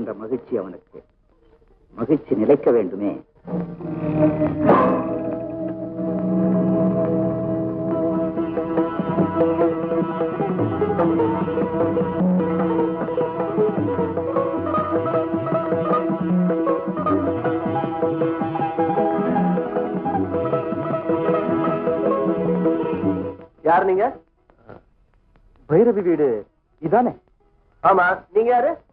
என்ற மகிழ்ச்சி அவனுக்கு. மகிழ்ச்சி நிலைக்க வேண்டுமே. யார் நீங்க? பைரவி வீடு. இதானே? ஆமா. நீங்க யாரு?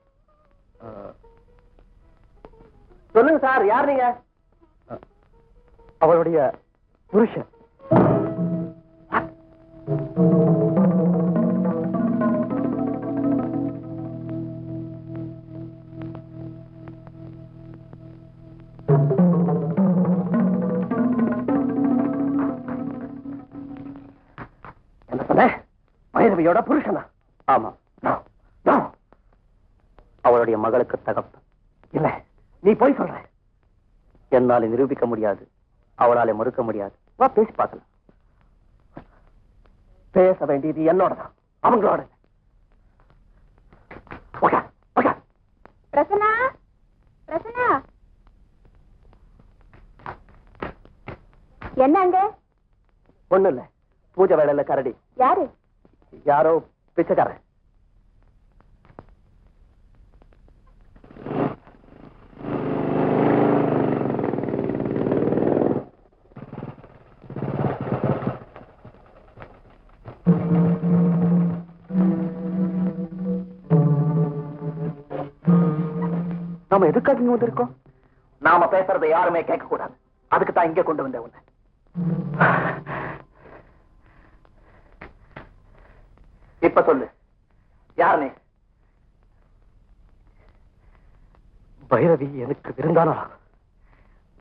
சொல்லுங்க சார் யார் நீங்க? அவளுடைய புருஷன். என்ன சொன்ன? பைரவியோட புருஷனா? ஆமா. அவளுடைய மகளுக்கு தகப்பன். இல்ல நீ போய் சொல்ற. என்னால நிரூபிக்க முடியாது. அவளால மறுக்க முடியாது. வா பேசி பார்க்கலாம். பேச வேண்டியது என்னோட தான் அவங்களோட இல்ல. உட்கா, உட்கா. பிரசன்னா பிரசன்னா. என்ன அங்க? ஒண்ணும் இல்ல பூஜை வேலையில கரடி. யாரு? யாரோ பிச்சைக்காரன் நாம எதுக்காக இங்க வந்திருக்கோம்? நாம பேசுறதை யாருமே கேட்க கூடாது அதுக்கு தான் இங்க கொண்டு வந்தேன் உன்னை. இப்ப சொல்லு. யார் நீ? பைரவி எனக்கு விருந்தானா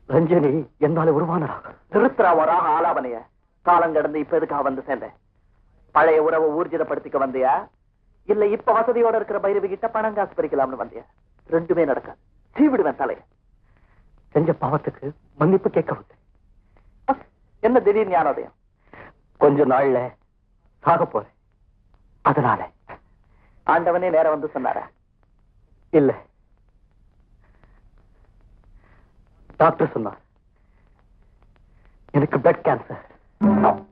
ரஞ்சனி என்னால உருவானரா நிறுத்துறா ஒரு ஆலாவனைய காலம் கடந்து இப்ப எதுக்காக வந்து சேர்ந்தேன் பழைய உறவை ஊர்ஜிதப்படுத்திக்க வந்தியா? இல்ல இப்ப வசதியோட இருக்கிற பைரவி கிட்ட பணம் காசு பறிக்கலாம்னு வந்தியா? ரெண்டுமே நடக்காது. தீவிடுவேன் தலை. செஞ்ச பாவத்துக்கு மன்னிப்பு கேட்க வந்தேன். என்ன திடீர் ஞானோதயம்? கொஞ்ச நாள்ல சாக போறேன். அதனால. ஆண்டவனே நேரம் வந்து சொன்னார? இல்ல. டாக்டர் சொன்னார். எனக்கு பிளட் கேன்சர்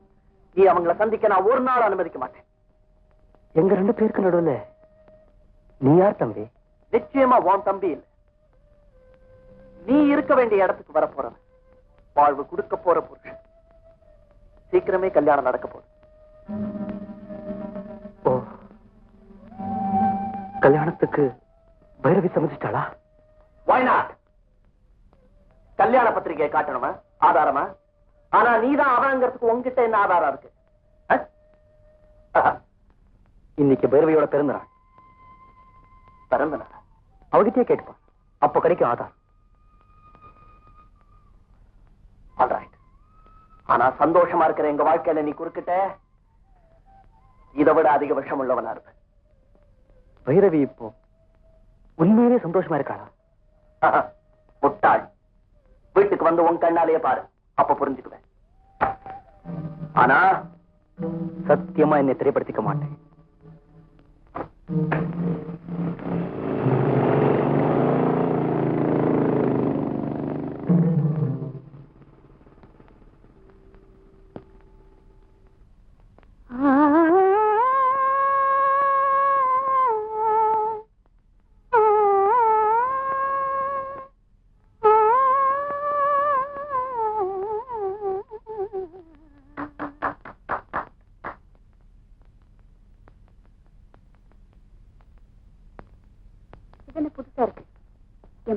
நீ அவங்கள சந்திக்க நான் ஒரு நாள் அனுமதிக்க மாட்டேன். எங்க ரெண்டு பேருக்கு நடுவில் நீ யார் தம்பி? நிச்சயமா உன் தம்பி இல்லை. நீ இருக்க வேண்டிய இடத்துக்கு வர போறவன். வாழ்வு கொடுக்க போற புருஷன். சீக்கிரமே கல்யாணம் நடக்க போகுது. ஓ. கல்யாணத்துக்கு பைரவி சமைச்சிட்டாளா Why not? கல்யாண பத்திரிகையை காட்டணுமா? ஆதாரமா? ஆனா நீதான் அவங்கிறதுக்கு உங்ககிட்ட என்ன ஆதாரம் இருக்கு? இன்னைக்கு பைரவியோட பிறந்த நாள். பிறந்த நாள்? அவகிட்டயே கேட்டுப்பான் அப்ப கிடைக்கும் ஆதார் ஆல்ரைட் ஆனா சந்தோஷமா இருக்கிற எங்க வாழ்க்கையில நீ குறுக்கிட்ட இதை விட அதிக விஷம் உள்ளவனா இருப்ப. பைரவி இப்போ உண்மையிலே சந்தோஷமா இருக்காளா? முட்டாள். வீட்டுக்கு வந்து உன் கண்ணாலேயே பாரு அப்ப புரிஞ்சுக்குவேன். ஆனா சத்தியமா என்னை திரைப்படுத்திக்க மாட்டேன்.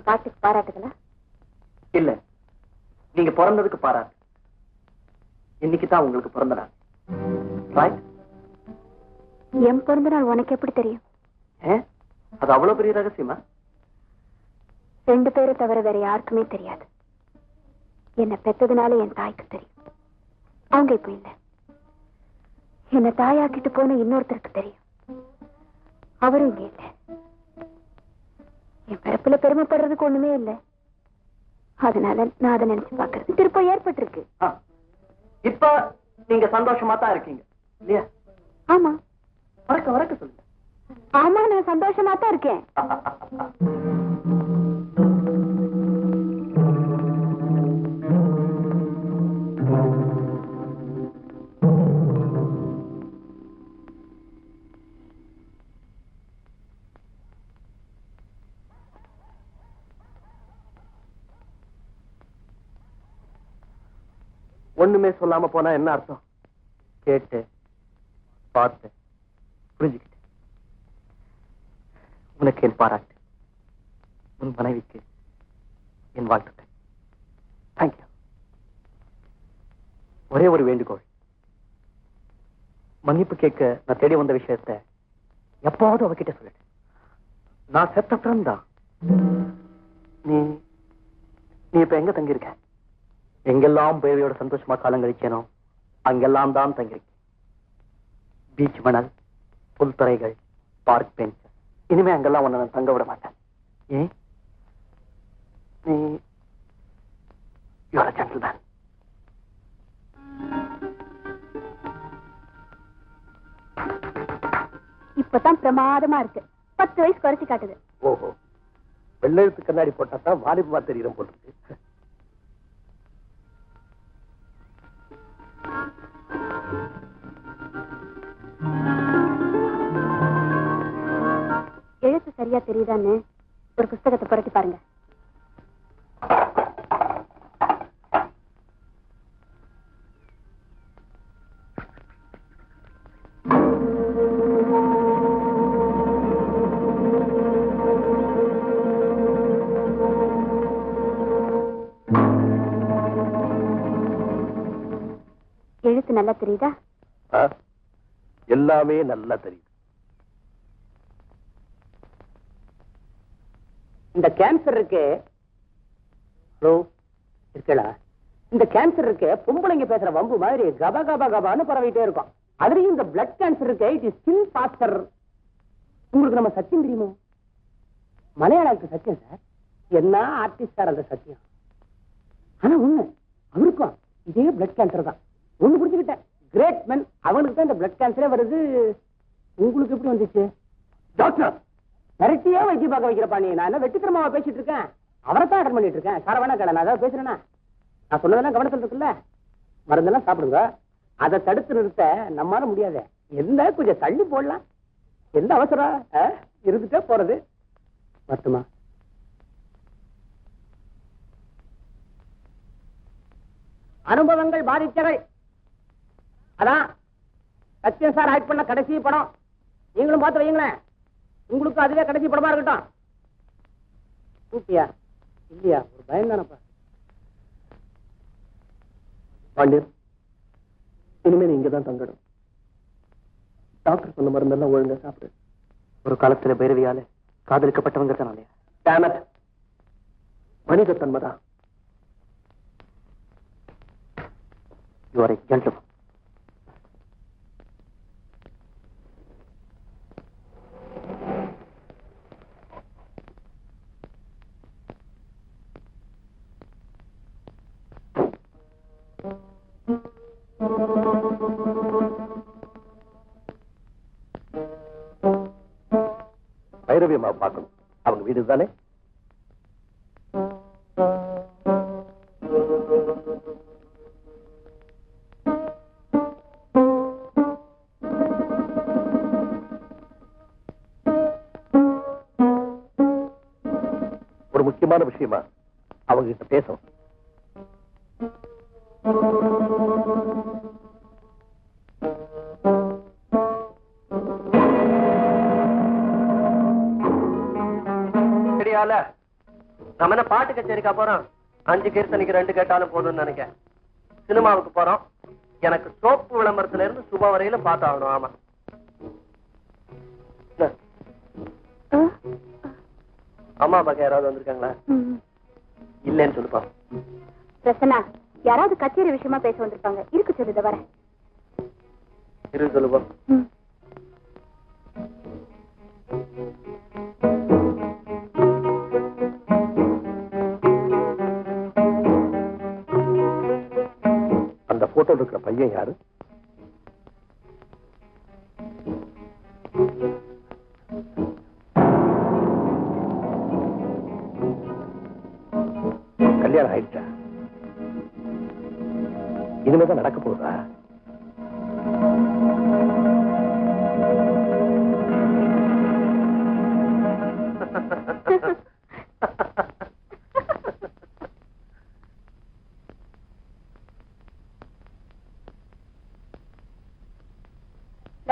என் பாட்டுக்கு பாராட்டுகளா இல்ல. நீங்க பிறந்ததுக்கு பாராட்டு. இன்னைக்கு தான் உங்களுக்கு பிறந்த நாள். ரைட் என் பிறந்த நாள் உனக்கு எப்படி தெரியும்? அது அவ்வளவு பெரிய ரகசியமா? ரெண்டு பேரை தவிர வேற யாருக்குமே தெரியாது. என்ன பெத்ததுனால என் தாய்க்கு தெரியும். அவங்க இப்ப இல்ல. என்ன தாயாக்கிட்டு போன இன்னொருத்தருக்கு தெரியும். அவரும் இங்க இல்ல. பிறப்புல பெருமைப்படுறதுக்கு ஒண்ணுமே இல்ல. அதனால நான் அதை நினைச்சு பாக்குறது திருப்பம் ஏற்பட்டிருக்கு. இப்ப நீங்க சந்தோஷமா தான் இருக்கீங்க. இல்லையா? ஆமா. வரக்க வரக்க சொல்லுங்க. ஆமா நான் சந்தோஷமா தான் இருக்கேன். ஒண்ணுமே சொல்லாம போனா என்ன அர்த்தம்? கேட்டு பார்த்து புரிஞ்சுக்கிட்டு. உனக்கு என் பாராட்டு. உன் மனைவிக்கு என் வாழ்த்துக்கள். தேங்க்யூ ஒரே ஒரு வேண்டுகோள். மன்னிப்பு கேட்க நான் தேடி வந்த விஷயத்த எப்பாவது அவகிட்ட சொல்லிட்டு நான் செத்த தான் நீ நீ இப்ப எங்க தங்கியிருக்க? எங்கெல்லாம் பேவையோட சந்தோஷமா காலம் கழிச்சேனோ அங்கெல்லாம் தான் தங்கியிருக்கேன் பீச் மணல் புல்தரைகள் பார்க் பெஞ்ச் இனிமே அங்கெல்லாம் நான் தங்க விட மாட்டேன். ஏன் நீ ஜென்டில்மேன் இப்பதான் பிரமாதமா இருக்கு. பத்து வயசு குறைச்சு காட்டுது. ஓஹோ. வெள்ளெழுத்து கண்ணாடி போட்டா தான் வாலிபமா தெரியும் போட்டுருக்கு சரியா தெரியுதான்னு ஒரு புஸ்தகத்தை புரட்டி பாருங்க. எழுத்து நல்லா தெரியுதா? எல்லாமே நல்லா தெரியுது. இந்த கேன்சர் இருக்கு. ஹலோ இருக்கலா இந்த கேன்சர் இருக்கு பொம்பளைங்க பேசுற வம்பு மாதிரி கப கப கபான்னு பரவிட்டே இருக்கும். அதுலயும் இந்த பிளட் கேன்சர் இருக்கு இட் இஸ் ஸ்டில் பாஸ்டர் உங்களுக்கு நம்ம சத்தியம் தெரியுமா? மலையாளத்துக்கு சத்தியம் சார். என்ன ஆர்டிஸ்ட் சார் அந்த சத்தியம்? ஆனா உண்மை அவருக்கும் இதே பிளட் கேன்சர் தான். ஒண்ணு புரிஞ்சுக்கிட்டேன். கிரேட் men அவனுக்கு தான் இந்த பிளட் கேன்சரே வருது. உங்களுக்கு எப்படி வந்துச்சு? டாக்டர் மிரட்டியே வைத்திய பார்க்க வைக்கிறப்பா நீ. நான் என்ன பேசிட்டு இருக்கேன்? அவரை தான் அட்டன் பண்ணிட்டு இருக்கேன். சார வேணா கடை நான் ஏதாவது பேசுறேன்னா நான் சொன்னதெல்லாம் கவனத்தில் இருக்குல்ல? மருந்தெல்லாம் சாப்பிடுங்க. அதை தடுத்து நிறுத்த நம்மளால முடியாது. என்ன கொஞ்சம் தள்ளி போடலாம். எந்த அவசரம்? இருந்துட்டே போறது. மட்டுமா அனுபவங்கள் பாதித்தவை. அதான் சத்தியம் சார் ஆக்ட் பண்ண கடைசி படம். நீங்களும் பார்த்து வையுங்களேன். உங்களுக்கு அதுவே கடைசி படமா இருக்கட்டும். கூப்பியா? இல்லையா? ஒரு பயம் தானப்பா. பாண்டியன் இனிமே நீ இங்கதான் தங்கணும். டாக்டர் சொன்ன மருந்தெல்லாம் ஒழுங்கா சாப்பிடு. ஒரு காலத்துல பைரவியால காதலிக்கப்பட்டவங்க தானே மனித தன்மைதான் யூ ஆர் திரவியமா பார்க்கணும். அவங்க வீடு தானே? ஒரு முக்கியமான விஷயமா அவங்க கிட்ட பேசணும். சரியால நம்ம என்ன பாட்டு கச்சேரிக்கா போறோம் அஞ்சு கீர்த்தனைக்கு ரெண்டு கேட்டாலும் போதும்னு நினைக்கிறேன் சினிமாவுக்கு போறோம். எனக்கு சோப்பு விளம்பரத்துல இருந்து சுப வரையில பார்த்தாகணும் ஆமா? அம்மா அப்பாக்கு யாராவது வந்திருக்காங்களா? இல்லைன்னு சொல்லுப்பா. பிரசன்னா யாராவது கச்சேரி விஷயமா பேச வந்திருப்பாங்க. இருக்கு சொல்லுத வரேன். இரு சொல்லுப்பா. யாரு கல்யாணம் ஆயிடுச்சா இனிமேதான் நடக்க போகுதா Ha ha ha.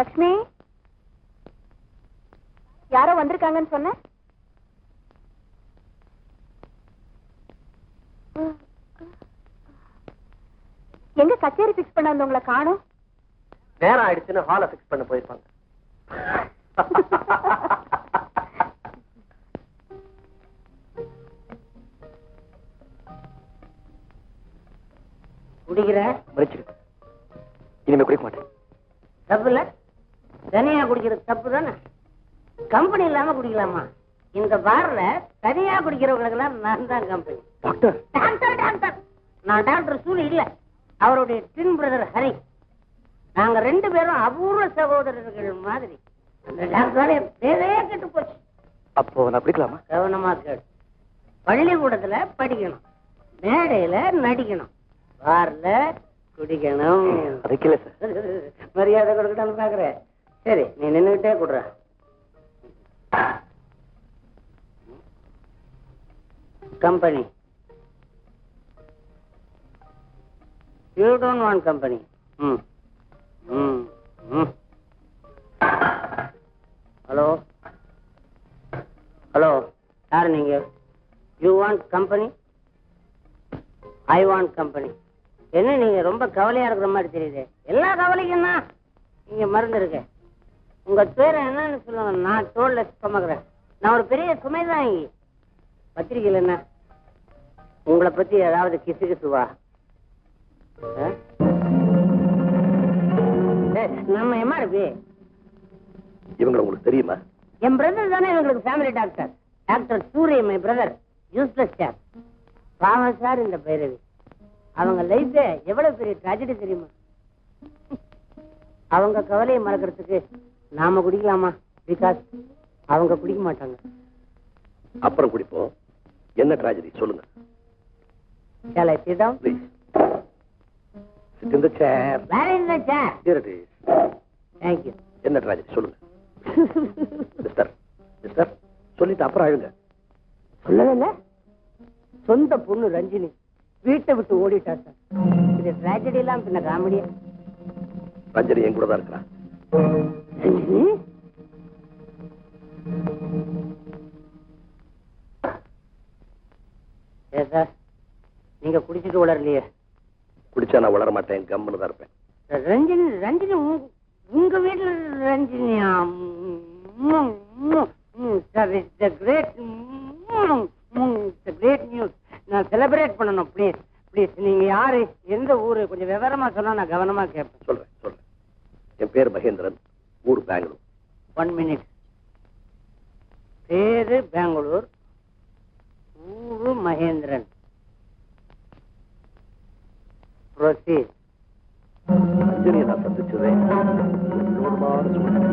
லக்ஷ்மி? யாரோ வந்திருக்காங்கன்னு சொன்ன? எங்க கச்சேரி பிக்ஸ் பண்ண வந்தவங்களை காணும். நேரம் ஆயிடுச்சுன்னு ஹால பிக்ஸ் பண்ண போயிருப்பாங்க. குடிக்கிற? முடிச்சிருக்க இனிமே குடிக்க மாட்டேன். தப்பு தனியா குடிக்கிறது தப்பு தானே? கம்பெனி இல்லாம குடிக்கலாமா? இந்த பார்ல தனியா குடிக்கிறவங்களுக்கு எல்லாம் நான் தான் கம்பெனி டாக்டர். Doctor doctor. நான் டாக்டர் சூழி இல்ல. அவருடைய டின் பிரதர் ஹரி. நாங்க ரெண்டு பேரும் அபூர்வ சகோதரர்கள் மாதிரி. அந்த டாக்டரோட பேரே கெட்டு போச்சு. அப்போ நான் குடிக்கலாமா? கவனமா கேடு பள்ளிக்கூடத்துல படிக்கணும். மேடையில நடிக்கணும். பார்ல குடிக்கணும். சார். மரியாதை கொடுக்கட்டான்னு பாக்குறேன். சரி நீ நின்னுகிட்டே குடுற. Company you don't want company hmm hmm hmm hello hello யார் நீங்க? You want company I want company என்ன நீங்க ரொம்ப கவலையா இருக்கிற மாதிரி தெரியுது? எல்லா கவலைக்கும் தான் இங்க மருந்து இருக்கு உங்க பேர் என்னன்னு சொல்லுங்க. நான் தோல்ல சுமக்கிறேன் நான் ஒரு பெரிய சுமைதான் இங்க பத்திரிக்கையில் என்ன? உங்களை பத்தி ஏதாவது கிசு கிசுவா? நம்ம எம்ஆர்பி இவங்க உங்களுக்கு தெரியுமா? என் பிரதர் தானே எங்களுக்கு family doctor doctor Surya my brother useless sir பாவம் சார் இந்த பைரவி. அவங்க லைஃப் எவ்வளவு பெரிய ட்ராஜடி தெரியுமா? அவங்க கவலையை மறக்கிறதுக்கு நாம குடிக்கலாமா பிகாஸ் அவங்க குடிக்க மாட்டாங்க. அப்புறம் குடிப்போம். என்ன ட்ராஜடி சொல்லுங்க. Shall I sit down? Where the chair? Is Thank you. என்ன ட்ராஜடி சொல்லுங்க. மிஸ்டர் மிஸ்டர் சொல்லிட்டு அப்புறம் அழுங்க சொல்லவே இல்ல சொந்த பொண்ணு ரஞ்சினி வீட்டை விட்டு ஓடிட்டா சார். இது ட்ராஜடி எல்லாம் பின்ன காமெடியா? ரஞ்சனி என் கூட தான் இருக்கிறான் ரஞ்சினி ஏ சார்? நீங்க குடிச்சிட்டு உளரலையே. குடிச்சா நான் வளர மாட்டேன் கம்முன்னு தான் இருப்பேன். ரஞ்சினி ரஞ்சினி உங்க வீட்டுல ரஞ்சினியா? Sir it's the great great news நான் செலிப்ரேட் பண்ணணும் ப்ளீஸ் ப்ளீஸ் நீங்க யாரு? எந்த ஊரு? கொஞ்சம் விவரமா சொன்னா நான் கவனமா கேட்பேன் சொல்றேன் சொல்றேன். என் பேர் மகேந்திரன். ஊர் பெங்களூர். ஒன் மினிட் பேரு பெங்களூர் ஊரு மகேந்திரன். ப்ரொசீட் ரஞ்சனியை நான் சந்திச்சதே என்னோட சூழ்நிலை